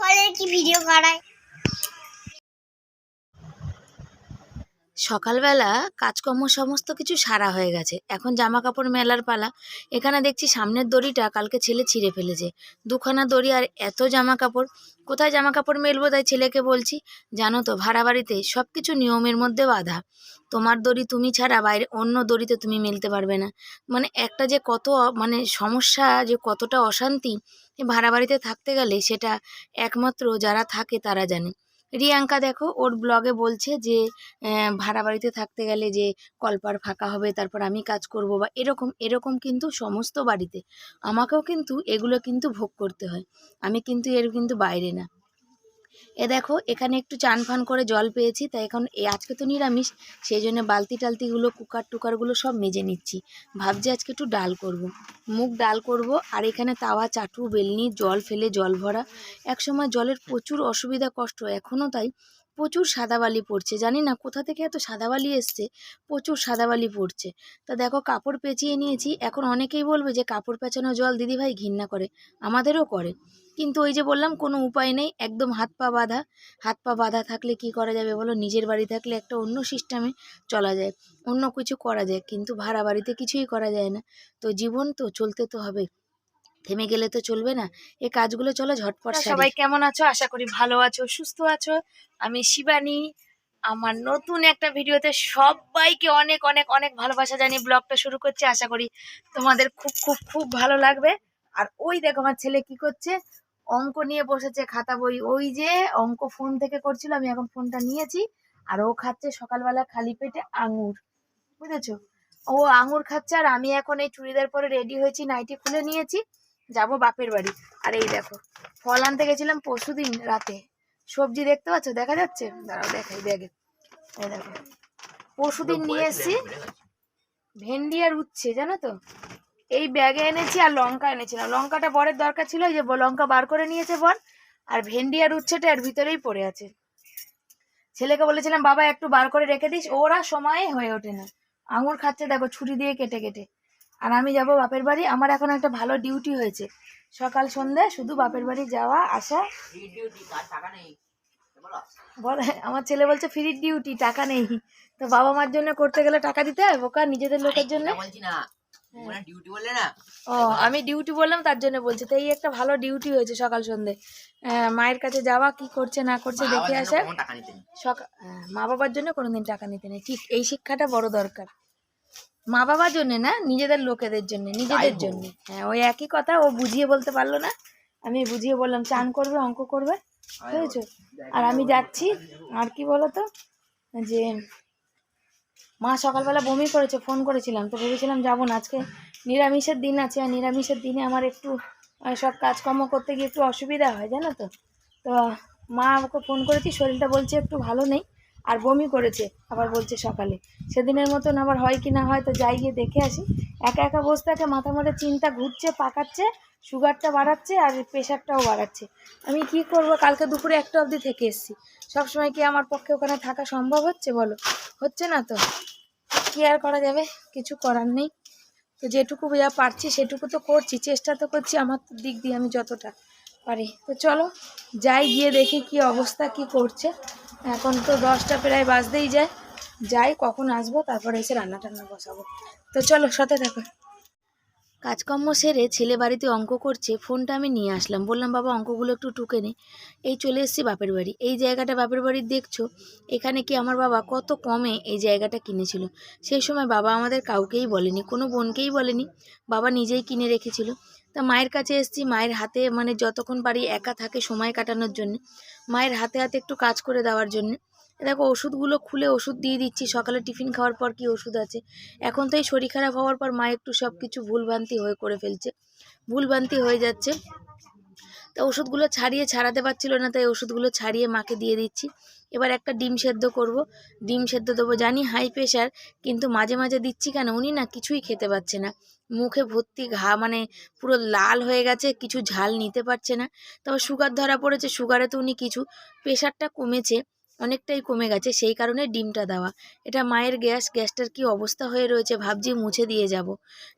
ফলের কি ভিডিও করায় সকালবেলা কাজকর্ম সমস্ত কিছু সারা হয়ে গেছে। এখন জামা কাপড় মেলার পালা। এখানে দেখছি সামনের দড়িটা কালকে ছেলে ছিঁড়ে ফেলেছে। দুখানা দড়ি আর এত জামা কাপড় কোথায় জামা কাপড় মেলবো তাই ছেলেকে বলছি? জানো তো ভাড়া বাড়িতে সব কিছু নিয়মের মধ্যে বাধা। তোমার দড়ি তুমি ছাড়া বাইরে অন্য দড়িতে তুমি মেলতে পারবে না। মানে একটা যে কত মানে সমস্যা, যে কতটা অশান্তি ভাড়া বাড়িতে থাকতে গেলে সেটা একমাত্র যারা থাকে তারা জানে। রিয়াঙ্কা দেখো, ওর ব্লগে বলছে যে ভাড়া বাড়িতে থাকতে গেলে যে কলপার ফাঁকা হবে, তারপর আমি কাজ করব বা এরকম এরকম কিন্তু সমস্ত বাড়িতে। আমাকেও কিন্তু এগুলো কিন্তু ভোগ করতে হয়। আমি কিন্তু এর কিন্তু বাইরে না। এ দেখো, এখানে একটু চান ফান করে জল পেয়েছি, তাই এখন আজকে তো নিরামিষ, সেই জন্য বালতি টালতিগুলো কুকার টুকারগুলো সব মেজে নিচ্ছি। ভাবছি আজকে একটু ডাল করব। মুখ ডাল করব, আর এখানে তাওয়া, চাটু, বেলনি, জল ফেলে জল ভরা। একসময় জলের প্রচুর অসুবিধা, কষ্ট এখনও তাই। প্রচুর সাদাবালি পড়ছে। জানি না কোথা থেকে এত সাদাবালি এসছে, প্রচুর সাদাবালি পড়ছে। তা দেখো কাপড় পেঁচিয়ে নিয়েছি, এখন অনেকেই বলবে যে কাপড় পেঁচানো জল দিদিভাই ঘৃণা করে, আমাদেরও করে। কিন্তু ওই যে বললাম, কোনো উপায় নেই, একদম হাত পা বাঁধা। হাত পা বাঁধা থাকলে কি করা যাবে বলো? নিজের বাড়ি থাকলে একটা অন্য সিস্টেমে চলা যায়, অন্য কিছু করা যায়, কিন্তু ভাড়া বাড়িতে কিছুই করা যায় না। তো জীবন তো চলতে তো হবে। থেমে গেলে তো চলবে না। এ কাজগুলো চলো ঝটপট সবাই কেমন আছো? আশা করি ভালো আছো সুস্থ আছো। আমি শিবানী। আমার নতুন একটা ভিডিওতে সবাইকে অনেক অনেক অনেক ভালোবাসা জানিয়ে ব্লগটা শুরু করছি। আশা করি তোমাদের খুব খুব খুব ভালো লাগবে। আর ওই দেখো আমার ছেলে কি করছে? অঙ্ক নিয়ে বসেছে খাতা বই। ওই যে অঙ্ক ফোন থেকে করছিল আমি এখন ফোনটা নিয়েছি। আর ও খাচ্ছে সকালবেলা খালি পেটে আঙুর। বুঝেছ? ও আঙুর খাচ্ছে আর আমি এখন এই চুড়িদার পরে রেডি হয়েছি নাইটি খুলে নিয়েছি। যাব বাপের বাড়ি। আর এই দেখো, ফল আনতে গেছিলাম পরশুদিন রাতে। সবজি দেখতে পাচ্ছ? দেখা যাচ্ছে? দাঁড়াও, দেখাই ব্যাগে। এই দেখো, পরশুদিন নিয়ে এসেছি ভেন্ডি আর উচ্ছে, জানো তো? এই ব্যাগে এনেছি আর লঙ্কা এনেছিলাম লঙ্কাটা বরের দরকার ছিল যে লঙ্কা বার করে নিয়েছে বর। আর ভেন্ডি আর উচ্ছেটা এর ভিতরেই পড়ে আছে। ছেলেকে বলেছিলাম, বাবা, একটু বার করে রেখে দিস, ওরা সময় হয়ে ওঠে না। আঙুর খাচ্ছে, দেখো, ছুরি দিয়ে কেটে কেটে। আর আমি যাব বাপের বাড়ি। আমার এখন একটা ভালো ডিউটি হয়েছে। সকাল সন্ধ্যে শুধু বাপের বাড়ি যাওয়া আসা। বলে। আমার ছেলে বলছে ফ্রি ডিউটি টাকা নেই। তো বাবা মার জন্য করতে গেলে টাকা দিতে হয় বোকা নিজেদের লোকের জন্য। না ও আমি ডিউটি বললাম তার জন্য বলছি। তো এই একটা ভালো ডিউটি হয়েছে সকাল সন্ধ্যে। মায়ের কাছে যাওয়া কি করছে না করছে দেখে আসা। সকাল মা বাবার জন্য কোনোদিন টাকা নিতে নেই ঠিক এই শিক্ষাটা বড় দরকার। মা বাবার জন্য না নিজেদের লোকেদের জন্য নিজেদের। জন্য। হ্যাঁ ওই একই কথা ও বুঝিয়ে বলতে পারল না। আমি বুঝিয়ে বললাম চান করবে অঙ্ক করবে বুঝেছ আর আমি যাচ্ছি আর কি বলো তো যে মা সকালবেলা বমি করেছে ফোন করেছিলাম তো ভেবেছিলাম যাব না। আজকে নিরামিষের দিন আছে আর নিরামিষের দিনে আমার একটু সব কাজকর্ম করতে গিয়ে একটু অসুবিধা হয় জানো তো? তো মা ওকে ফোন করেছি শরীরটা বলছে একটু ভালো নেই। আর বমি করেছে, আবার বলছে সকালে। সেদিনের মতন আবার হয় কি না হয় তো যাই গিয়ে দেখে আসি। একা একা বসে থাকে, মাথা মাথা চিন্তা ঘুরছে, পাকাচ্ছে সুগারটা বাড়াচ্ছে আর প্রেশারটাও বাড়াচ্ছে। আমি কি করব? কালকে দুপুরে একটা অবধি থেকে এসেছি। সবসময় কি আমার পক্ষে ওখানে থাকা সম্ভব হচ্ছে বলো? হচ্ছে না তো? কি আর করা যাবে? কিছু করার নেই। তো যেটুকু যা পারছি সেটুকু তো করছি, চেষ্টা তো করছি আমার দিক দিয়ে আমি যতটা পারি। তো চলো, যাই গিয়ে দেখি কি অবস্থা, কি করছে। এখন তো দশটা প্রায় বাজতেই যায়। যাই কখন আসব, তারপরে এসে রান্না টান্না বসাবো। তো চলো, সাথে থাকো। কাজকর্ম সেরে ছেলে বাড়িতে অঙ্ক করছে, ফোনটা আমি নিয়ে আসলাম। বললাম, বাবা, অঙ্কগুলো একটু টুকে নে। এই চলে এসেছি বাপের বাড়ি। এই জায়গাটা বাপের বাড়ির দেখছ? এখানে কি আমার বাবা কত কমে এই জায়গাটা কিনেছিল? সেই সময় বাবা আমাদের কাউকেই বলেনি, কোনো বোনকেই বলেনি। বাবা নিজেই কিনে রেখেছিল। তা মায়ের কাছে এসেছি, মায়ের হাতে মানে যতক্ষণ পারি একা থাকে সময় কাটানোর জন্য। মায়ের হাতে হাতে একটু কাজ করে দেওয়ার জন্য। দেখো, ওষুধগুলো খুলে ওষুধ দিয়ে দিচ্ছি, সকালে টিফিন খাওয়ার পর কি ওষুধ আছে? এখন তো এই শরীর খারাপ হওয়ার পর মা একটু সব কিছু ভুলভ্রান্তি হয়ে করে ফেলছে। ভুলভ্রান্তি হয়ে যাচ্ছে। তা ওষুধগুলো ছাড়িয়ে ছাড়াতে পারছিল না, তাই ওষুধগুলো ছাড়িয়ে মাকে দিয়ে দিচ্ছি। এবার একটা ডিম সেদ্ধ করব। ডিম সেদ্ধ দেবো জানি হাই প্রেশার কিন্তু মাঝে মাঝে দিচ্ছি কেন? উনি না কিছুই খেতে পারছে না। মুখে ভর্তি ঘা মানে পুরো লাল হয়ে গেছে, কিছু ঝাল নিতে পারছে না। তবে সুগার ধরা পড়েছে সুগারে তো উনি কিছু প্রেশারটা কমেছে, অনেকটাই কমে গেছে, সেই কারণে ডিমটা দেওয়া। এটা মায়ের গ্যাস, গ্যাসটার কি অবস্থা হয়ে রয়েছে ভাবছি মুছে দিয়ে যাব।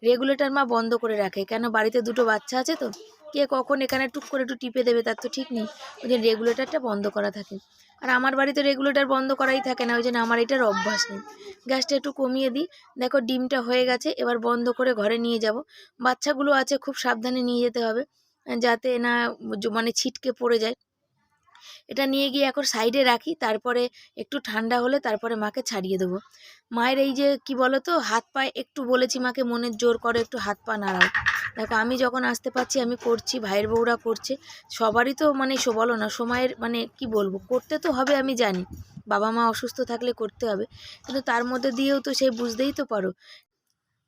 রেগুলেটর মা বন্ধ করে রাখে, কেন বাড়িতে দুটো বাচ্চা আছে তো? কে কখন এখানে টুক করে একটু টিপে দেবে তার তো ঠিক নেই। ওই জন্য রেগুলেটারটা বন্ধ করা থাকে। আর আমার বাড়িতে রেগুলেটার বন্ধ করাই থাকে না, ওই জন্য আমার এটার অভ্যাস নেই। গ্যাসটা একটু কমিয়ে দিই। দেখো ডিমটা হয়ে গেছে, এবার বন্ধ করে ঘরে নিয়ে যাব। বাচ্চাগুলো আছে, খুব সাবধানে নিয়ে যেতে হবে। যাতে না মানে ছিটকে পড়ে যায়। এটা নিয়ে গিয়ে এখন সাইডে রাখি, তারপরে একটু ঠান্ডা হলে তারপরে মাকে ছাড়িয়ে দেবো। মায়ের এই যে কি বলো তো হাত পায়ে একটু বলেছি মাকে মনের জোর করে, একটু হাত পা নাড়াও। দেখো, আমি যখন আসতে পারছি, আমি করছি, ভাইয়ের বউরা করছে, সবারই তো মানে সো, বলো না, সময়ের মানে কি বলব, করতে তো হবে, আমি জানি। বাবা মা অসুস্থ থাকলে করতে হবে, কিন্তু তার মধ্যে দিয়েও তো সেই বুঝতেই তো পারো।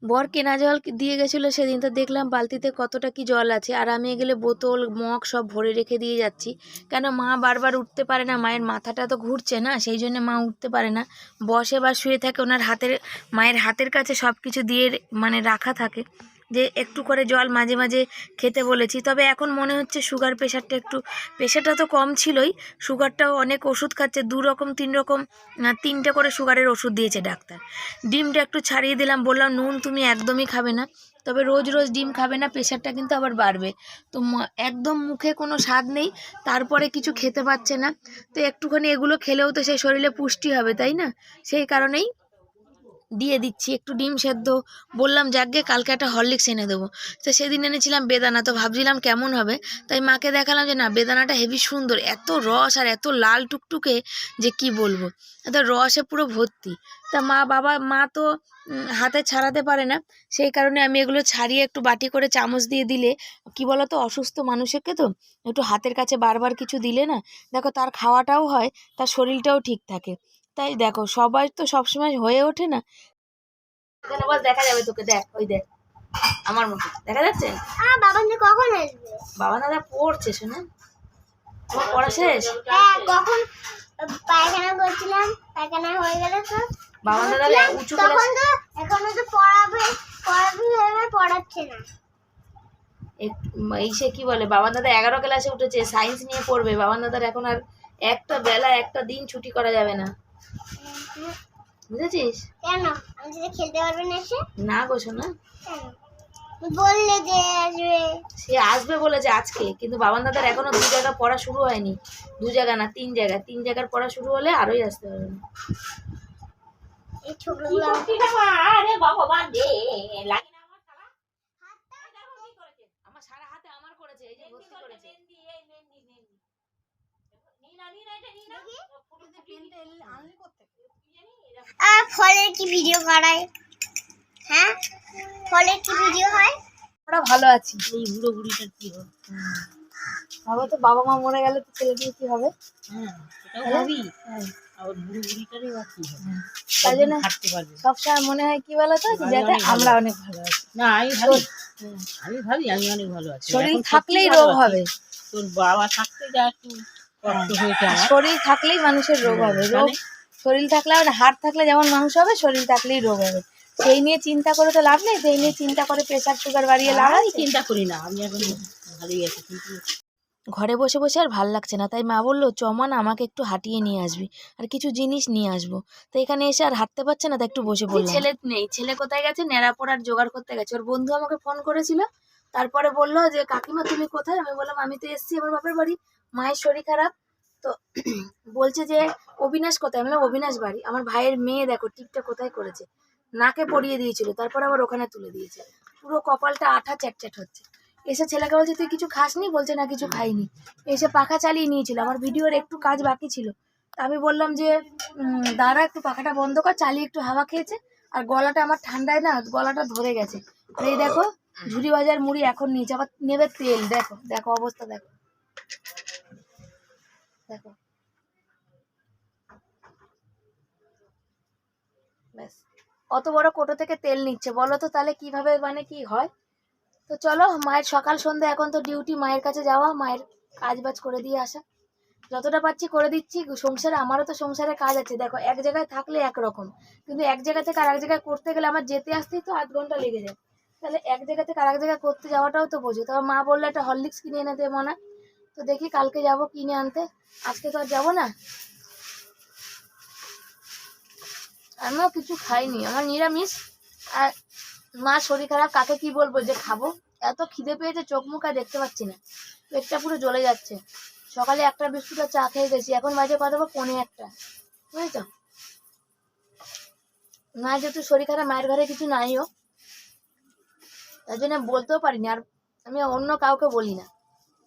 বর কেনা জল দিয়ে গেছিল সেদিন তো দেখলাম বালতিতে কতটা কি জল আছে। আর আমি এগুলো বোতল, মগ সব ভরে রেখে দিয়ে যাচ্ছি। কেন মা বারবার উঠতে পারে না, মায়ের মাথাটা তো ঘুরছে না, সেই জন্য মা উঠতে পারে না। বসে বা শুয়ে থাকে, ওনার হাতের, মায়ের হাতের কাছে সব কিছু দিয়ে মানে রাখা থাকে। যে একটু করে জল মাঝে মাঝে খেতে বলেছি। তবে এখন মনে হচ্ছে সুগার প্রেশারটা একটু, প্রেশারটা তো কম ছিলই, সুগারটাও অনেক ওষুধ খাচ্ছে, দু রকম, তিন রকম তিনটে করে সুগারের ওষুধ দিয়েছে ডাক্তার। ডিমটা একটু ছাড়িয়ে দিলাম, বললাম নুন তুমি একদমই খাবে না, তবে রোজ রোজ ডিম খাবে না, প্রেশারটা কিন্তু আবার বাড়বে। তো একদম মুখে কোনো স্বাদ নেই, তারপরে কিছু খেতে পাচ্ছে না। তো একটুখানি এগুলো খেলেও তো সেই শরীরে পুষ্টি হবে, তাই না? সেই কারণেই দিয়ে দিচ্ছি, একটু ডিম সেদ্ধ। বললাম, যাকগে, কালকে একটা হরলিক্স এনে দেবো। তো সেদিন এনেছিলাম বেদানা, তো ভাবছিলাম কেমন হবে। তাই মাকে দেখালাম যে, না, বেদানাটা হেভি সুন্দর, এত রস আর এত লাল টুকটুকে, যে কি বলব? এত রসে পুরো ভর্তি। তা মা, বাবা, মা তো হাতে ছাড়াতে পারে না। সেই কারণে আমি এগুলো ছাড়িয়ে একটু বাটি করে চামচ দিয়ে দিলে, কি বলতো, অসুস্থ মানুষকে তো, একটু হাতের কাছে বারবার কিছু দিলে না, দেখো, তার খাওয়াটাও হয়, তার শরীরটাও ঠিক থাকে। তাই দেখো সবাই তো সবসময় হয়ে ওঠে না। এখানে বস দেখা যাবে তোকে দেখ ওই দেখ আমার মতো দেখা যাচ্ছে? আমার বাবা যে কখন আসবে? বাবা দাদা পড়ছে শোনা? তোমার পড়া শেষ? হ্যাঁ কখন? পায়খানা করছিলাম পায়খানা হয়ে গেলে তো। বাবা দাদা উঁচু করে তখন তো এখনও তো পড়াবে পড়াবি ভেবে পড়াচ্ছে না। এই সে কি বলে বাবা দাদা এগারো ক্লাসে উঠেছে সায়েন্স নিয়ে পড়বে বাবা দাদার এখন আর একটা বেলা একটা দিন ছুটি করা যাবে না। বুঝেছিস? কেন? আমি যদি খেলতে পারবে না এসে? না গো শোনা বললে যে আসবে। সে আসবে বলেছে আজকে কিন্তু বাবান দাদার এখনও দু জায়গা পড়া শুরু হয়নি। দু জায়গা না তিন জায়গা। তিন জায়গার পড়া শুরু হলে আরোই আসতে পারবে না এই ছোটগুলো আমার সারা হাতে আমার করেছে এই যে ভর্তি করেছে আর ফলের কি ভিডিও করায় হ্যাঁ? ফলের কি ভিডিও হয়? আমরা ভালো আছি এই বুড়ো বুড়িটার কি হবে ভাবো তো বাবা মা মরে গেলে তো ছেলে কি হবে? হ্যাঁ সেটাও ভাবি। হ্যাঁ। আবার বুড়ো বুড়িটারই বা কি হবে তাই জন্য হাঁটতে পারবে? সবসময় মনে হয় কি বলো তো যাতে আমরা অনেক ভালো আছি। না আমি ভাবি আমি ভাবি আমি অনেক ভালো আছি। শরীর থাকলেই রোগ হবে। তোর বাবা থাকতে যা একটু শরীর থাকলেই মানুষের রোগ হবে রোগ শরীর থাকলে আর হাড় থাকলে যেমন মানুষ হবে শরীর থাকলেই রোগ হবে। সেই নিয়ে চিন্তা করে তো লাভ নেই সেই নিয়ে চিন্তা করে প্রেশার সুগার বাড়িয়ে লাভ আমি আছে। চিন্তা করি না আমি এখন ভালোই আছি কিন্তু ঘরে বসে বসে আর ভালো লাগছে না তাই মা বলল চমান আমাকে একটু হাঁটিয়ে নিয়ে আসবি আর কিছু জিনিস নিয়ে আসব। তো এখানে এসে আর হাঁটতে পারছে না তাই একটু বসে পড়লাম ছেলে নেই ছেলে কোথায় গেছে? নেড়া পড়ার জোগাড় করতে গেছে। ওর বন্ধু আমাকে ফোন করেছিল তারপরে বলল যে, কাকিমা, তুমি কোথায়? আমি বললাম, আমি তো এসছি আমার বাপের বাড়ি। মায়ের শরীর খারাপ। তো বলছে যে, অবিনাশ কোথায়? আমি বললাম, অবিনাশ বাড়ি। আমার ভাইয়ের মেয়ে দেখো টিপটা কোথায় করেছে? নাকে পরিয়ে দিয়েছিল, তারপর আবার ওখানে তুলে দিয়েছে। পুরো কপালটা আঠা চ্যাটচ্যাট হচ্ছে। এসে ছেলেকে বলছে, তুই কিছু খাসনি? বলছে, না, কিছু খাইনি। এসে পাখা চালিয়ে নিয়েছিল। আমার ভিডিওর একটু কাজ বাকি ছিল। তা আমি বললাম যে দাঁড়া, একটু পাখাটা বন্ধ কর, চালিয়ে একটু হাওয়া খেয়েছে। আর গলাটা আমার ঠান্ডায় না, গলাটা ধরে গেছে। এই দেখো ঝুড়ি বাজার মুড়ি এখন নিয়েছে আবার নেবে তেল, দেখো দেখো অবস্থা, দেখো। দেখো। ব্যাস। অত বড় কোটো থেকে তেল নিচ্ছে, বলো তো তাহলে কীভাবে মানে কি হয়? তো চলো, মায়ের সকাল সন্ধ্যা, এখন তো ডিউটি মায়ের কাছে যাওয়া, মায়ের কাজ বাজ করে দিয়ে আসা। যতটা পাচ্ছি করে দিচ্ছি, সংসারে, আমারও তো সংসারে কাজ আছে। দেখো, এক জায়গায় থাকলে একরকম, কিন্তু এক জায়গা থেকে আর এক জায়গায় করতে গেলে আমার যেতে আসতেই তো আধ ঘণ্টা লেগে যায়। তাহলে এক জায়গা থেকে আর এক জায়গায় করতে যাওয়াটাও তো বোঝো। তবে মা বলল একটা হরলিক্স কিনে এনে দেবো না তো দেখি কালকে যাব কিনে আনতে। আজকে তো আর যাব না। আমিও কিছু খাইনি। আমার নিরামিষ। আর মা শরীর খারাপ, কাকে কি বলব যে খাব? এত খিদে পেয়েছে, চোখ মুখ আর দেখতে পাচ্ছি না। পেটটা পুরো জ্বলে যাচ্ছে। সকালে একটা বিস্কুট আর চা খেয়ে গেছি। এখন বাজে কথা বা পনে একটা। বুঝেছ? না যেহেতু শরীর খারাপ, মায়ের ঘরে কিছু নাইও। তার জন্য বলতেও পারিনি। আর আমি অন্য কাউকে বলি না।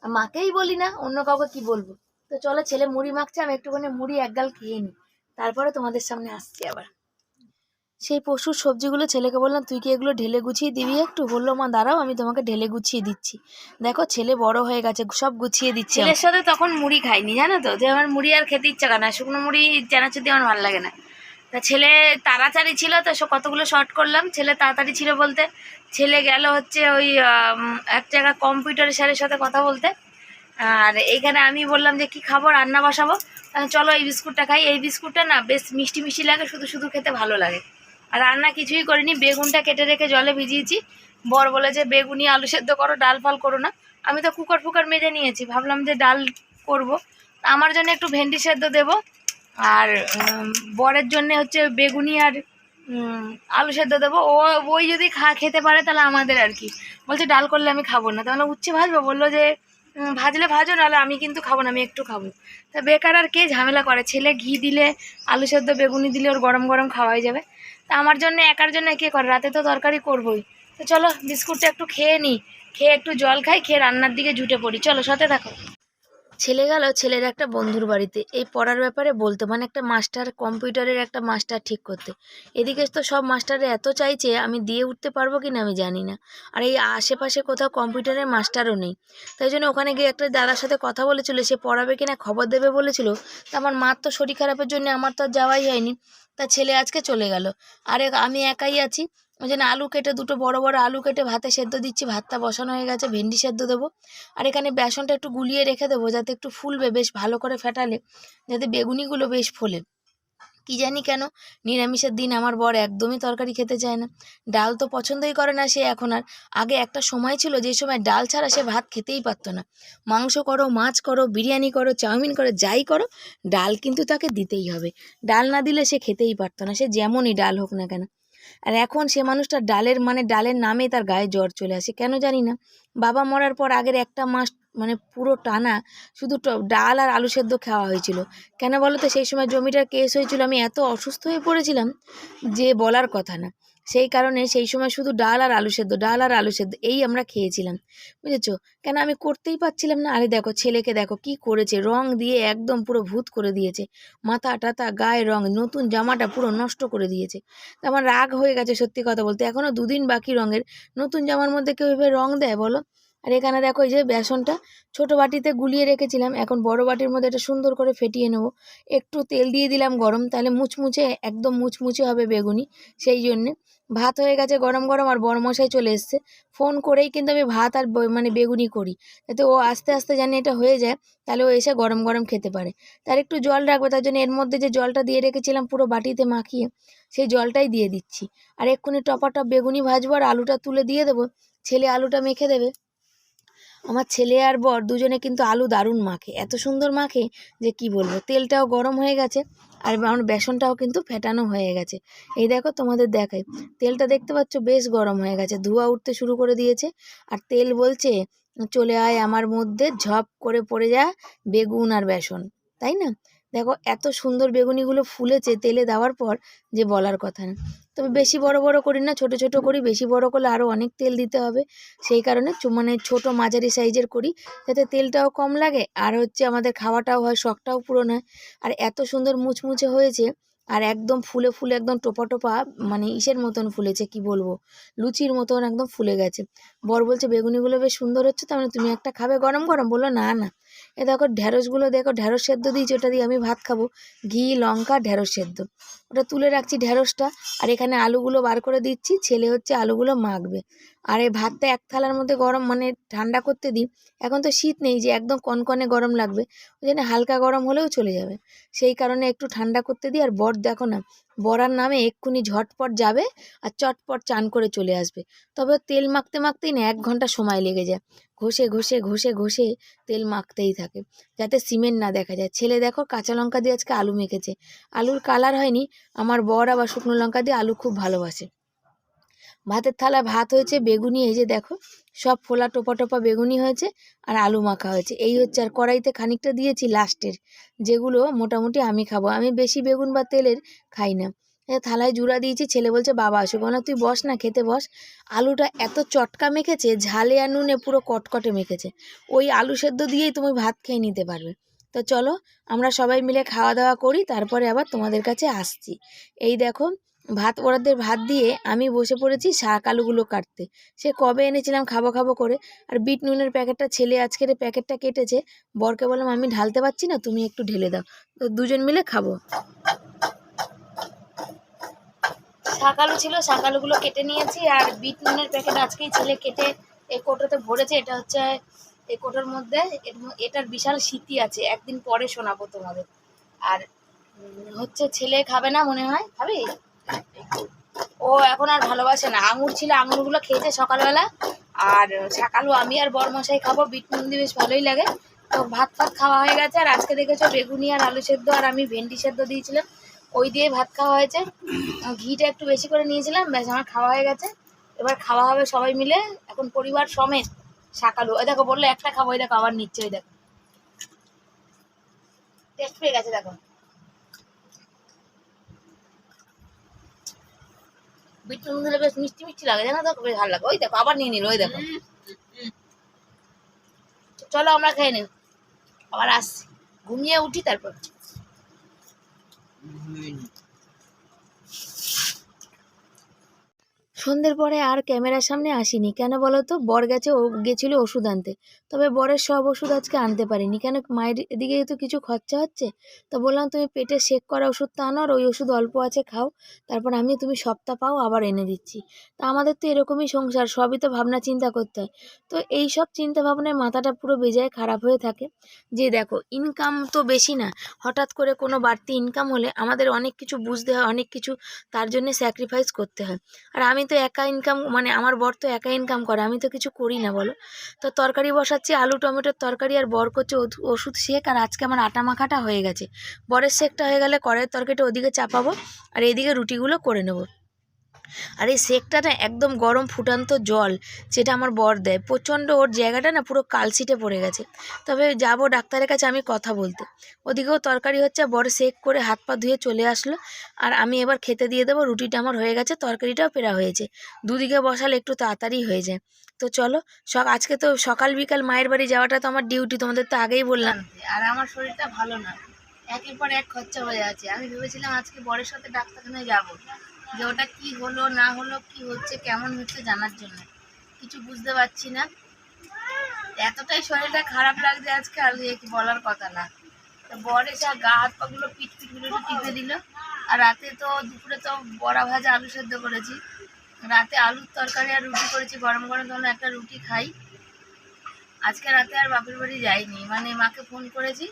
আর মাকেই বলি না, অন্য কাউকে কি বলব? তো চলো ছেলে মুড়ি মাখছে, আমি একটুখানি মুড়ি এক গাল খেয়ে নিই। তারপরে তোমাদের সামনে আসছি আবার। সেই পশুর সবজিগুলো ছেলেকে বললাম, তুই কি এগুলো ঢেলে গুছিয়ে দিবি একটু? বলল, মা, দাঁড়াও, আমি তোমাকে ঢেলে গুছিয়ে দিচ্ছি। দেখো, ছেলে বড় হয়ে গেছে, সব গুছিয়ে দিচ্ছে ছেলের সাথে তখন মুড়ি খাইনি, জানো তো? যে আমার মুড়ি আর খেতে ইচ্ছা করে না, শুকনো মুড়ি, চানাচুর দিয়ে আমার ভালো লাগে না। তা ছেলে তাড়াতাড়ি ছিল তো কতগুলো শর্ট করলাম। ছেলে তাড়াতাড়ি ছিল বলতে, ছেলে গেল হচ্ছে ওই এক জায়গায় কম্পিউটারের স্যারের সাথে কথা বলতে। আর এইখানে আমি বললাম যে, কি খাব, রান্না বসাবো? চলো এই বিস্কুটটা খাই। এই বিস্কুটটা না বেশ মিষ্টি মিষ্টি লাগে, শুধু শুধু খেতে ভালো লাগে। আর রান্না কিছুই করিনি, বেগুনটা কেটে রেখে জলে ভিজিয়েছি। বর বলে যে, বেগুনি আলু সেদ্ধ করো, ডাল ফাল করো না। আমি তো কুকার ফুকার মেজে নিয়েছি, ভাবলাম যে ডাল করব। আমার জন্য একটু ভেন্ডি সেদ্ধ দেবো। আর বরের জন্য হচ্ছে বেগুনি আর আলু সেদ্ধ দেবো। ও, ওই যদি খা, খেতে পারে তাহলে আমাদের আর কি। বলছে, ডাল করলে আমি খাব না। তাহলে উচ্ছে ভাজবো। বলল যে ভাজলে ভাজো, নাহলে আমি কিন্তু খাব না, আমি একটু খাব। তা বেকার আর কে ঝামেলা করে? ছেলে ঘি দিলে, আলু সেদ্ধ, বেগুনি দিলে ওর গরম গরম খাওয়াই যাবে। তা আমার জন্য, একার জন্য কে করে? রাতে তো তরকারি করবোই। তো চলো, বিস্কুটটা একটু খেয়ে নিই খেয়ে একটু জল খাই, খেয়ে রান্নার দিকে জুটে পড়ি। চলো, সাথে থাকো। ছেলে গেল, ছেলের একটা বন্ধুর বাড়িতে। এই পড়ার ব্যাপারে বলতো মানে একটা মাস্টার, কম্পিউটারের একটা মাস্টার ঠিক করতে। এদিকে তো সব মাস্টারে এত চাইছে, আমি দিয়ে উঠতে পারব কি না আমি জানি না। আর এই আশেপাশে কোথাও কম্পিউটারের মাস্টারও নেই। তাই জন্য ওখানে গিয়ে একটা দাদার সাথে কথা বলেছিল, সে পড়াবে কি না খবর দেবে বলেছিল। তা আমার মার তো শরীর খারাপের জন্য আমার তো আর যাওয়াই হয়নি। তা ছেলে আজকে চলে গেল। আরে আমি একাই আছি ওই জন্য আলু কেটে, দুটো বড় বড় আলু কেটে ভাতে সেদ্ধ দিচ্ছি, ভাতটা বসানো হয়ে গেছে, ভেন্ডি সেদ্ধ দেবো। আর এখানে বেসনটা একটু গুলিয়ে রেখে দেবো, যাতে একটু ফুলবে বেশ ভালো করে ফেটালে, যাতে বেগুনিগুলো বেশ ফোলে। কি জানি কেন, নিরামিষের দিন আমার বর একদমই তরকারি খেতে চায় না। ডাল তো পছন্দই করে না সে এখন, আর আগে একটা সময় ছিল যে সময় ডাল ছাড়া সে ভাত খেতেই পারতো না। মাংস করো, মাছ করো, বিরিয়ানি করো, চাউমিন করো, যাই করো, ডাল কিন্তু তাকে দিতেই হবে। ডাল না দিলে সে খেতেই পারতো না, সে যেমনই ডাল হোক না কেন। আর এখন সে মানুষটা ডালের মানে ডালের নামে তার গায়ে জ্বর চলে আসে, কেন জানি না? বাবা মরার পর আগের একটা মাস মানে পুরো টানা শুধু ডাল আর আলু সেদ্ধ খাওয়া হয়েছিল। কেন বলো তো সেই সময় জমিটার কেস হয়েছিল, আমি এত অসুস্থ হয়ে পড়েছিলাম যে বলার কথা না। সেই কারণে সেই সময় শুধু ডাল আর আলু সেদ্ধ, ডাল আর আলু সেদ্ধ, এই আমরা খেয়েছিলাম। বুঝেছ? কেন আমি করতেই পারছিলাম না? আরে দেখো, ছেলেকে দেখো কি করেছে, রং দিয়ে একদম পুরো ভূত করে দিয়েছে। মাথা টাথা, গায়ে রং, নতুন জামাটা পুরো নষ্ট করে দিয়েছে। তো আমার রাগ হয়ে গেছে সত্যি কথা বলতে। এখনও দুদিন বাকি রঙের। নতুন জামার মধ্যে কেউ এভাবে রং দেয় বলো? আর এখানে দেখো এই যে বেসনটা ছোট বাটিতে গুলিয়ে রেখেছিলাম। এখন বড় বাটির মধ্যে এটা সুন্দর করে ফেটিয়ে নেব। একটু তেল দিয়ে দিলাম গরম, তাহলে মুচমুচে, একদম মুচমুচে হবে বেগুনি। সেই জন্যে ভাত হয়ে গেছে গরম গরম আর বড়মশাই চলে এসছে। ফোন করেই কিন্তু আমি ভাত আর মানে বেগুনি করি। যাতে ও আস্তে আস্তে জানি এটা হয়ে যায়, তাহলে ও এসে গরম গরম খেতে পারে। তার একটু জল রাখবে, তার জন্য এর মধ্যে যে জলটা দিয়ে রেখেছিলাম পুরো বাটিতে মাখিয়ে, সেই জলটাই দিয়ে দিচ্ছি। আর এক্ষুনি টপাটপ বেগুনি ভাজবো আর আলুটা তুলে দিয়ে দেবো। ছেলে আলুটা মেখে দেবে। আমার ছেলে আর বর দুজনে কিন্তু আলু দারুণ মাখে। এত সুন্দর মাখে যে কি বলব, তেলটাও গরম হয়ে গেছে আর আমার বেসনটাও কিন্তু ফেটানো হয়ে গেছে। এই দেখো তোমাদের দেখাই, তেলটা দেখতে পাচ্ছ বেশ গরম হয়ে গেছে, ধোয়া উঠতে শুরু করে দিয়েছে। আর তেল বলছে, চলে আয় আমার মধ্যে, ঝপ করে পড়ে যা বেগুন আর বেসন। তাই না? দেখো, এত সুন্দর বেগুনিগুলো ফুলেছে তেলে দেওয়ার পর যে বলার কথা না। তবে বেশি বড় বড় করি না, ছোট ছোট করি, বেশি বড় করলে আরও অনেক তেল দিতে হবে। সেই কারণে মানে ছোট মাঝারি সাইজের করি, যাতে তেলটাও কম লাগে আর হচ্ছে আমাদের খাওয়াটাও হয়, শখটাও পূরণ হয়। আর এত সুন্দর মুচমুচে হয়েছে আর একদম ফুলে ফুলে একদম টোপা টোপা মানে ইসের মতন ফুলেছে, কি বলব? লুচির মতন একদম ফুলে গেছে। বর বলছে, বেগুনিগুলো বেশ সুন্দর হচ্ছে, তার মানে তুমি একটা খাবে গরম গরম। বলল, না না। এ দেখো ঢ্যাঁড়সগুলো দেখো ঢ্যাঁড়স সেদ্ধ দিয়েছি, ওটা দিয়ে আমি ভাত খাব। ঘি, লঙ্কা ঢ্যাঁড়স সেদ্ধ। ওটা তুলে রাখছি ঢ্যাঁড়সটা আর এখানে আলুগুলো বার করে দিচ্ছি, ছেলে হচ্ছে আলুগুলো মাখবে। আর এই ভাতটা এক থালার মধ্যে গরম মানে ঠান্ডা করতে দিই, এখন তো শীত নেই যে একদম কনকনে গরম লাগবে, ওই জন্য হালকা গরম হলেও চলে যাবে। সেই কারণে একটু ঠান্ডা করতে দিই, আর বর দেখো না, বরার নামে এক্ষুনি ঝটপট যাবে, আর চটপট চান করে চলে আসবে। তবে তেল মাখতে মাখতেই না, এক ঘণ্টা সময় লেগে যায়। ঘষে ঘষে ঘষে ঘষে তেল মাখতেই থাকে, যাতে সিমেন্ট না দেখা যায়। ছেলে দেখো কাঁচা লঙ্কা দিয়ে আজকে আলু মেখেছে। আলুর কালার হয়নি, আমার বর আবার শুকনো লঙ্কা দিয়ে আলু খুব ভালোবাসে। ভাতের থালা ভাত হয়েছে, বেগুনি, এই যে দেখো, সব ফোলা টোপা টোপা বেগুনি হয়েছে আর আলু মাখা হয়েছে। এই হচ্ছে আর কড়াইতে খানিকটা দিয়েছি লাস্টের যেগুলো মোটামুটি আমি খাব। আমি বেশি বেগুন বা তেলের খাই না। থালায় জুড়া দিয়েছি, ছেলে বলছে, বাবা, আসুক। না তুই বস না, খেতে বস। আলুটা এত চটকা মেখেছে, ঝালে আর নুনে পুরো কটকটে মেখেছে। ওই আলু সেদ্ধ দিয়েই তুমি ভাত খেয়ে নিতে পারবে। তো চলো, আমরা সবাই মিলে খাওয়া দাওয়া করি, তারপরে আবার তোমাদের কাছে আসছি। এই দেখো, ভাত, ওরাদের ভাত দিয়ে আমি বসে পড়েছি শাক আলুগুলো কাটতে। সে কবে এনেছিলাম, খাব খাব করে। আর বিট নুনের প্যাকেটটা, ছেলে আজকের প্যাকেটটা কেটেছে, বরকে বললাম, আমি ঢালতে পারছি না, তুমি একটু ঢেলে দাও। তো দুজন মিলে খাব। শাকালু ছিল, শাকালুগুলো কেটে নিয়েছি আর বিট নুনের প্যাকেট আজকেই ছেলে কেটে এই কোটোতে ভরেছে। এটা হচ্ছে এই কোটোর মধ্যে এটার বিশাল স্মৃতি আছে, একদিন পরে শোনাবো তোমাদের। আর হচ্ছে ছেলে খাবে না মনে হয়? খাবি? ও এখন আর ভালোবাসে না। আঙুর ছিল, আঙুরগুলো খেয়েছে সকালবেলা। আর শাকালু, আমি আর বরমশাই খাব বিট নুন দিয়ে বেশ ভালোই লাগে। তো ভাত ফাত খাওয়া হয়ে গেছে, আর আজকে দেখেছ বেগুনি আর আলু সেদ্ধ, আর আমি ভেন্ডি সেদ্ধ দিয়েছিলাম। ওই দিয়ে ভাত খাওয়া হয়েছে। ঘিটা একটু বেশি করে নিয়েছিলাম, ব্যাস আমার খাওয়া হয়ে গেছে। এবার খাওয়া হবে সবাই মিলে, এখন পরিবার সমেত শাকালু। ওই দেখো, বলল একটা খাব, ওই দেখো, আবার নিচ্ছে, ওই দেখো। টেস্ট গেছে, দেখো। বিট নুন বেশ মিষ্টি মিষ্টি লাগে, জানো তো? বেশ ভালো লাগে। ওই দেখো, আবার নিয়ে নিল, ওই দেখো। চলো আমরা খেয়ে নিই। আবার আসছি। ঘুমিয়ে উঠি, তারপর 嗯。সন্ধ্যের পরে আর ক্যামেরার সামনে আসিনি। কেন বলো তো বর গেছে ও গেছিল ওষুধ আনতে। তবে বরের সব ওষুধ আজকে আনতে পারিনি। কেন মায়ের এদিকে তো কিছু খরচা হচ্ছে? তো বললাম, তুমি পেটে শেক করা ওষুধ ওষুধটা আনো আর ওই ওষুধ অল্প আছে খাও। তারপর আমি তুমি সপ্তাহ পাও, আবার এনে দিচ্ছি। তা আমাদের তো এরকমই সংসার, সবই তো ভাবনা চিন্তা করতে হয়। তো এই সব চিন্তা ভাবনায় মাথাটা পুরো বেজায় খারাপ হয়ে থাকে। যে দেখো ইনকাম তো বেশি না। হঠাৎ করে কোনো বাড়তি ইনকাম হলে আমাদের অনেক কিছু বুঝতে হয়, অনেক কিছু তার জন্য স্যাক্রিফাইস করতে হয়। আর আমি তো একা ইনকাম মানে আমার বর তো একা ইনকাম করে, আমি তো কিছু করি না, বলো? তো তরকারি বসাচ্ছি, আলু, টমেটোর তরকারি আর বর করছে ওষুধ শেক, আর আজকে আমার আটা মাখাটা হয়ে গেছে। বরের শেকটা হয়ে গেলে কড়াইয়ের তরকারিটা ওদিকে চাপাবো, আর এদিকে রুটিগুলো করে নেব। আর এই সেকটা না একদম গরম ফুটান্ত জল যেটা আমার বর দেয়। প্রচণ্ড ওর জায়গাটা না পুরো কালশিটে পড়ে গেছে। তবে যাব ডাক্তারের কাছে আমি কথা বলতে। ওদিকেও তরকারি হচ্ছে, বর সেক করে হাত পা ধুয়ে চলে আসলো। আর আমি এবার খেতে দিয়ে দেবো, রুটিটা আমার হয়ে গেছে, তরকারিটাও পেরা হয়েছে। দুদিকে বসালে একটু তাড়াতাড়ি হয়ে যায়। তো চলো আজকে তো সকাল বিকাল মায়ের বাড়ি যাওয়াটা তো আমার ডিউটি তোমাদের তো আগেই বললাম। আর আমার শরীরটা ভালো না। একের পর এক খরচা হয়ে যাচ্ছে আমি ভেবেছিলাম আজকে বরের সাথে ডাক্তারখানায় যাব। যে ওটা কি হলো, না হলো, কি হচ্ছে, কেমন হচ্ছে জানার জন্য। কিছু বুঝতে পারছি না। এতটাই শরীরটা খারাপ লাগছে আজকে, আর বলার কথা না। তো বর এসে গা হাত পাগুলো পিট পিটগুলো টিপে দিল। আর রাতে তো দুপুরে তো বড়া ভাজা আলু সেদ্ধ করেছি। রাতে আলুর তরকারি আর রুটি করেছি, গরম গরম তখন একটা রুটি খাই। আজকে রাতে আর বাপের বাড়ি যাইনি। মানে মাকে ফোন করেছি।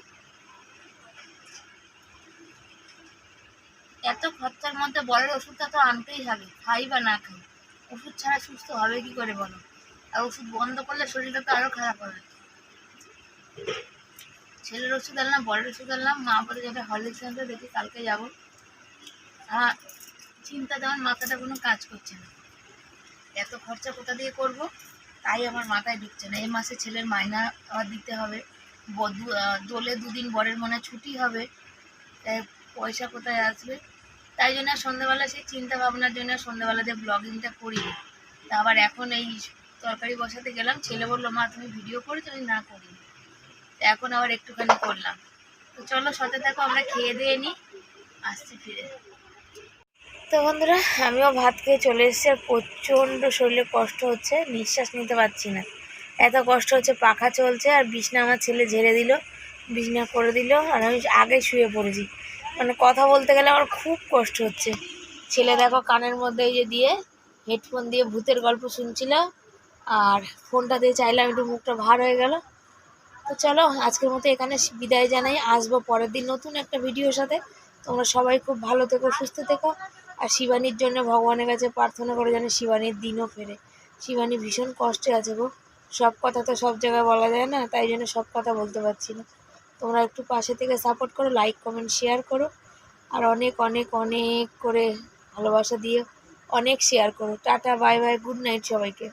এত খরচার মধ্যে বড়ের ওষুধটা তো আনতেই হবে খাই বা না খাই। ওষুধ ছাড়া সুস্থ হবে কি করে বলো? আর ওষুধ বন্ধ করলে শরীরটা তো আরও খারাপ হবে। ছেলের ওষুধ আনলাম বড়ের ওষুধ আনলাম, মা বলে যাবে হরলিক্স আনতে দেখি কালকে যাব। আমার চিন্তা তেমন মাথাটা কোনো কাজ করছে না। এত খরচা কোথা দিয়ে করব? তাই আমার মাথায় ঢুকছে না। এই মাসে ছেলের মাইনা দিতে হবে। দোলে দুদিন বরের মনে ছুটি হবে। পয়সা কোথায় আসবে? তাই জন্য সন্ধ্যাবেলা সেই চিন্তা ভাবনার জন্য আর সন্ধ্যাবেলা দিয়ে ব্লগিংটা করি তা আবার এখন এই তরকারি বসাতে গেলাম, ছেলে বলল, মা, তুমি ভিডিও করেছ? আমি না করি এখন আবার একটুখানি করলাম। তো চলো, সাথে থাকো, আমরা খেয়ে দিয়ে নিই আসছি ফিরে। তো বন্ধুরা, আমিও ভাত খেয়ে চলে এসেছি আর প্রচণ্ড শরীরে কষ্ট হচ্ছে, নিঃশ্বাস নিতে পারছি না। এত কষ্ট হচ্ছে, পাখা চলছে আর বিছনা আমার ছেলে ঝেড়ে দিল, বিছনা করে দিল, আর আমি আগে শুয়ে পড়েছি। মানে কথা বলতে গেলে আমার খুব কষ্ট হচ্ছে। ছেলে দেখো কানের মধ্যে এই যে দিয়ে হেডফোন দিয়ে ভূতের গল্প শুনছিল আর ফোনটা দিয়ে চাইলাম একটু মুখটা ভার হয়ে গেল। তো চলো, আজকের মতো এখানে বিদায় জানাই। আসব পরের দিন নতুন একটা ভিডিওর সাথে। তোমরা সবাই খুব ভালো থেকো, সুস্থ থেকো। আর শিবানীর জন্য ভগবানের কাছে প্রার্থনা করে যেন শিবানীর দিনও ফেরে। শিবানী ভীষণ কষ্টে আছে গো। সব কথা তো সব জায়গায় বলা যায় না, তাই জন্য সব কথা বলতে পারছি না। তোমরা একটু পাশে থেকে সাপোর্ট করো লাইক কমেন্ট শেয়ার করো। আর অনেক অনেক অনেক করে ভালোবাসা দিয়ে অনেক শেয়ার করো। Tata bye bye good night সবাইকে।